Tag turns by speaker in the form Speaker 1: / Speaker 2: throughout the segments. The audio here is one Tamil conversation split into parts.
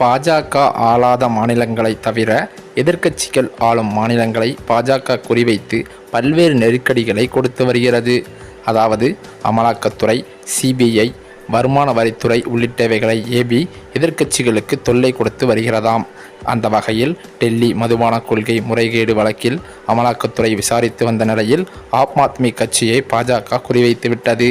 Speaker 1: பாஜக ஆளாத மாநிலங்களை தவிர எதிர்க்கட்சிகள் ஆளும் மாநிலங்களை பாஜக குறிவைத்து பல்வேறு நெருக்கடிகளை கொடுத்து வருகிறது. அதாவது அமலாக்கத்துறை சிபிஐ வருமான வரித்துறை உள்ளிட்டவைகளை ஏபி எதிர்க்கட்சிகளுக்கு தொல்லை கொடுத்து வருகிறதாம். அந்த வகையில் டெல்லி மதுபான கொள்கை முறைகேடு வழக்கில் அமலாக்கத்துறை விசாரித்து வந்த நிலையில் ஆம் ஆத்மி கட்சியை பாஜக குறிவைத்து விட்டது.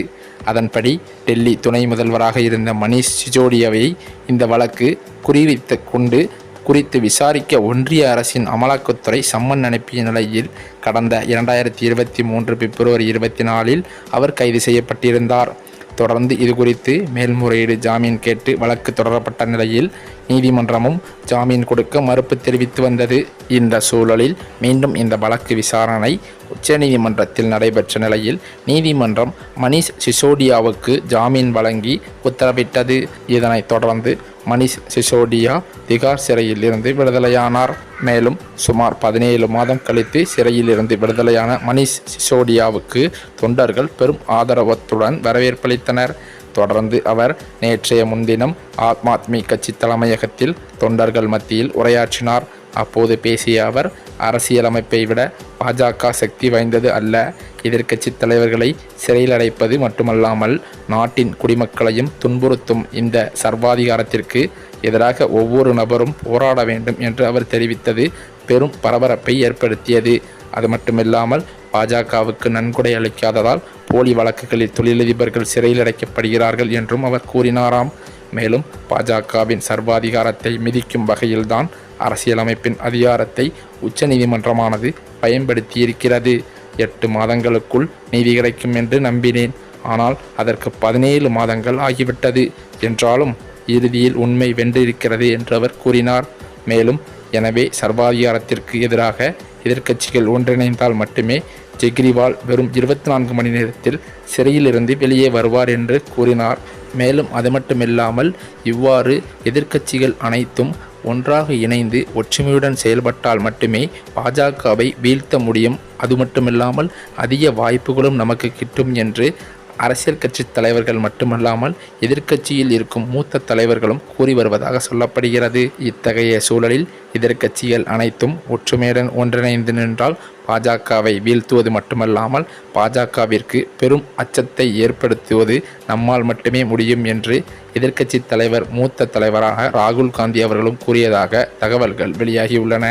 Speaker 1: அதன்படி டெல்லி துணை முதல்வராக இருந்த மணீஷ் சிசோடியாவை இந்த வழக்கு குறிவித்து கொண்டு குறித்து விசாரிக்க ஒன்றிய அரசின் அமலாக்கத்துறை சம்மன் அனுப்பிய நிலையில் கடந்த இரண்டாயிரத்தி இருபத்தி மூன்று பிப்ரவரி இருபத்தி நாலில் அவர் கைது செய்யப்பட்டிருந்தார். தொடர்ந்து இது குறித்து மேல்முறையீடு ஜாமீன் கேட்டு வழக்கு தொடரப்பட்ட நிலையில் நீதிமன்றமும் ஜாமீன் கொடுக்க மறுப்பு தெரிவித்து வந்தது. இந்த சூழலில் மீண்டும் இந்த வழக்கு விசாரணை உச்சநீதிமன்றத்தில் நடைபெற்ற நிலையில் நீதிமன்றம் மணிஷ் சிசோடியாவுக்கு ஜாமீன் வழங்கி உத்தரவிட்டது. இதனைத் தொடர்ந்து மணிஷ் சிசோடியா திகார் சிறையில் இருந்து விடுதலையானார். மேலும் சுமார் பதினேழு மாதம் கழித்து சிறையில் இருந்து விடுதலையான மணிஷ் சிசோடியாவுக்கு தொண்டர்கள் பெரும் ஆதரவத்துடன் வரவேற்பளித்தனர் தொடர்ந்து அவர் நேற்றைய முன்தினம் ஆத்மாத்மி ஆத்மி கட்சி தலைமையகத்தில் தொண்டர்கள் மத்தியில் உரையாற்றினார். அப்போது பேசிய அவர் அரசியலமைப்பை விட பாஜக சக்தி வாய்ந்தது அல்ல. எதிர்க்கட்சி தலைவர்களை சிறையில் அடைப்பது மட்டுமல்லாமல் நாட்டின் குடிமக்களையும் துன்புறுத்தும் இந்த சர்வாதிகாரத்திற்கு எதிராக ஒவ்வொரு நபரும் போராட வேண்டும் என்று அவர் தெரிவித்தது பெரும் பரபரப்பை ஏற்படுத்தியது. அது மட்டுமில்லாமல் பாஜகவுக்கு நன்கொடை அளிக்காததால் போலி வழக்குகளில் தொழிலதிபர்கள் சிறையில் அடைக்கப்படுகிறார்கள் என்றும் அவர் கூறினாராம். மேலும் பாஜகவின் சர்வாதிகாரத்தை மிதிக்கும் வகையில்தான் அரசியலமைப்பின் அதிகாரத்தை உச்சநீதிமன்றமானது பயன்படுத்தியிருக்கிறது. எட்டு மாதங்களுக்குள் நீதி கிடைக்கும் என்று நம்பினேன். ஆனால் அதற்கு பதினேழு மாதங்கள் ஆகிவிட்டது. என்றாலும் இறுதியில் உண்மை வென்றிருக்கிறது என்று அவர் கூறினார். மேலும் எனவே சர்வாதிகாரத்திற்கு எதிராக எதிர்க்கட்சிகள் ஒன்றிணைந்தால் மட்டுமே ஜெக்ரிவால் வெறும் இருபத்தி நான்கு மணி நேரத்தில் சிறையிலிருந்து வெளியே வருவார் என்று கூறினார். மேலும் அது மட்டுமில்லாமல் இவ்வாறு எதிர்க்கட்சிகள் அனைத்தும் ஒன்றாக இணைந்து ஒற்றுமையுடன் செயல்பட்டால் மட்டுமே பாஜகவை வீழ்த்த முடியும். அது மட்டுமில்லாமல் அதிக வாய்ப்புகளும் நமக்கு கிட்டும் என்று அரசியல் கட்சி தலைவர்கள் மட்டுமல்லாமல் எதிர்க்கட்சியில் இருக்கும் மூத்த தலைவர்களும் கூறி வருவதாக சொல்லப்படுகிறது. இத்தகைய சூழலில் எதிர்க்கட்சிகள் அனைத்தும் ஒற்றுமையுடன் ஒன்றிணைந்து நின்றால் பாஜகவை வீழ்த்துவது மட்டுமல்லாமல் பாஜகவிற்கு பெரும் அச்சத்தை ஏற்படுத்துவது நம்மால் மட்டுமே முடியும் என்று எதிர்க்கட்சி தலைவர் மூத்த தலைவராக ராகுல் காந்தி அவர்களும் கூறியதாக தகவல்கள் வெளியாகியுள்ளன.